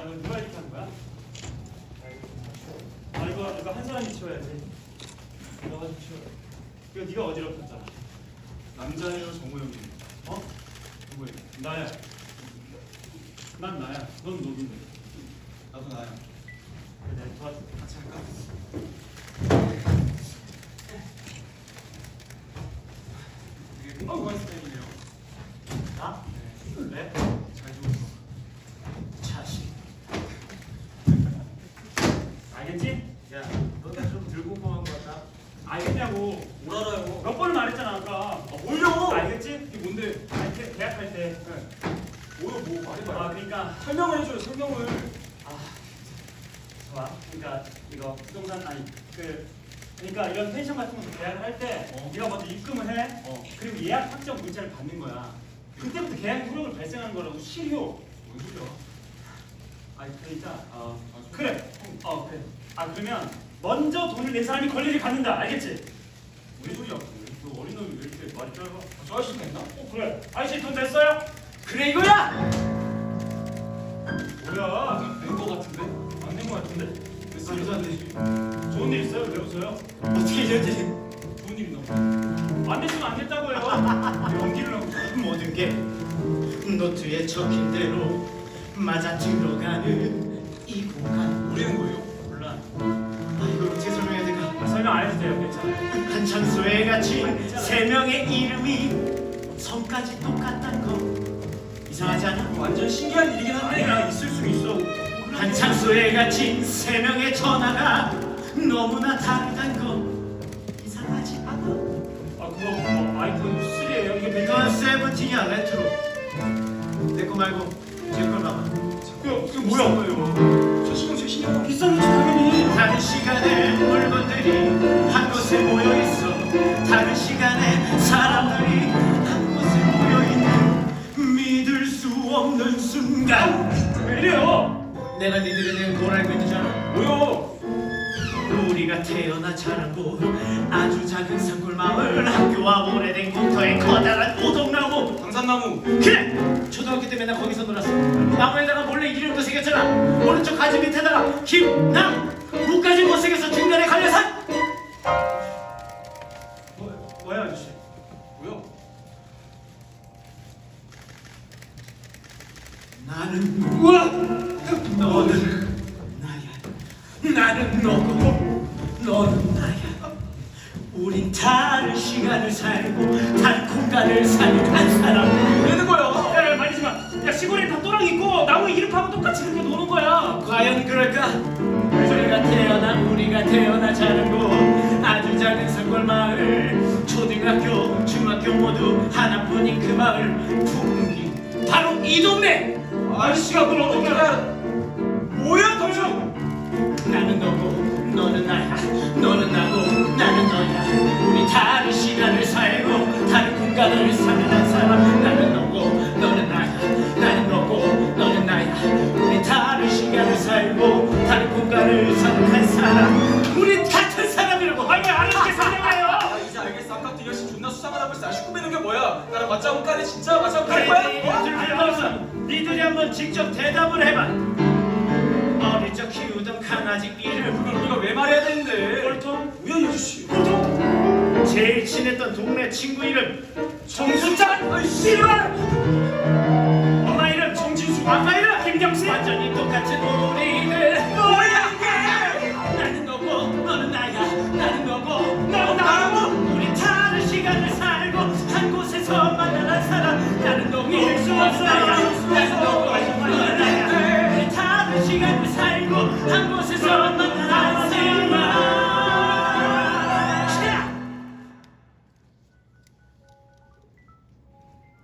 아 이거 누가 이렇게 하는 거야? 아 이거 이거 한 사람이 치워야지. 너가 좀 치워. 이거 네가 어지럽혔잖아. 남자예요, 정우영님. 어? 누구예요? 나야. 난 나야. 넌 누군데? 나도 나야. 그래 내가 도와줄게. 같이 할까? 되게 꼼꼼한 스타일이네요. 나? 네? 잘 주워서. 자식. 알겠지? 야, 너가 좀 들고 꼼꼼한 것 같다. 알겠냐고. 뭘 알아요? 몇 번을 말했잖아 아까. 아, 뭘요? 알겠지? 이게 뭔데? 아니 계- 계약할 때. 뭐요, 뭐 말해봐요. 아 그러니까 설명을 해줘요, 설명을. 아 좋아. 그러니까 이거 부동산 아니 그 그러니까 이런 펜션 같은 거 계약을 할 때 어. 네가 먼저 입금을 해. 어. 그리고 예약 확정 문자를 받는 거야. 그때부터 계약 효력을 발생하는 거라고 실효. 뭔 소리야? 아니 그러니까 어 아, 좀- 그래. 어 그래. 아 그러면 먼저 돈을 낸 사람이 권리를 갖는다. 알겠지? 뭔 소리야? 너 어린 놈이 왜 이렇게 말이 짧아? 아, 저 아저씨가 있나? 어 그래. 아저씨 돈 됐어요? 그래 이거야. 뭐야? 된거 같은데? 안 된 거 같은데? 됐어, 되지. 좋은 일 있어요? 왜 웃어요? 어떻게 이랬지? 좋은 일 있나 보다. 안 됐으면 안 됐다고요. 연기를 하고. 모든 게 노트에 적힌 대로 맞아 들어가는 이 공간. 우리는 거예요? 몰라. 아, 이걸 어떻게 설명해야 될까? 아, 설명 안 해도 돼요. 괜찮아요. 한창소에 갇힌 세 명의 이름이 성까지 똑같단 거 이상하지 않아? 완전 신기한 일이긴 한데. 아니야 있을 수 있어. 한창소에 갇힌 세 명의 전화가 너무나 다르단 거 이상하지 않아? 아 그거 뭐 아이폰 3예요. 이게 몇 이건 세븐틴이야 레트로 내 거 말고 제걸 봐봐 이거 이거 뭐야? 뭐예요? 저 신경 제 신경. 비싼 거지 당연히. 다른 시간에 물건들이 한 곳에 모여 있어 다른 시간에 사람들이 한 곳에 모여 있는 믿을 수 없는 순간 왜 이래요? 내가 니들에 대해 뭘 알고 있는지 알아? 뭐요? 우리가 태어나 자란 곳 아주 작은 산골 마을 학교와 오래된 공터에 커다란 오동나무. 당산나무. 그래! 초등학교 때 맨날 거기서 놀았어. 나무에다가 몰래 이름도 새겼잖아. 오른쪽 가지 밑에다가 김남. 무까지 못 새겨서 중간에 갈려산 뭐 뭐야 아저씨? 뭐요? 나는 우와! 너는 나야. 나는 너 다른 시간을 살고 다른 공간을 사는 한 사람 뭐라는 거야? 야, 야 말리지 마. 야 시골에 다 또랑 있고 나무 이름하고 똑같이 그렇게 노는 거야. 과연 그럴까? 우리가 태어나 우리가 태어나 자는 곳 아주 작은 산골 마을 초등학교 중학교 모두 하나뿐인 그 마을 풍기 바로 이 동네 아저씨가 그걸 어떻게? 뭐야, 도대체? 나는 너고 너는 나 다른 시간을 살고 다른 공간을 사는 한 사람 나는 너고 너는 나야 나는 너고 너는 나야 우리 다른 시간을 살고 다른 공간을 사는 한 사람 우리 같은 사람이라고 아니 왜 알아듣게 설명해요? 아, 이제 알겠어. 아까부터 이 아저씨 존나 수상하다고 했어. 꾸미는 게 뭐야? 나랑 맞짱 까네 진짜 맞짱 깔 거야? 어? 니들이 한번 직접 대답을 해봐 어릴 적 키우던 강아지 이름 그걸 우리가 왜 말해야 되는데? 꼴통 우연히 아저씨. 제일 친했던 동네 친구 이름? 아이 씨발! 엄마 이름 정진수 아빠 이름 김경수 완전히 똑같은 우리들 뭐야 나는 너고 너는 나야 나는 너고 너는 나고 우리 다른 시간을 살고 한 곳에서 한 사람 나는 너고 믿을 수 없어요.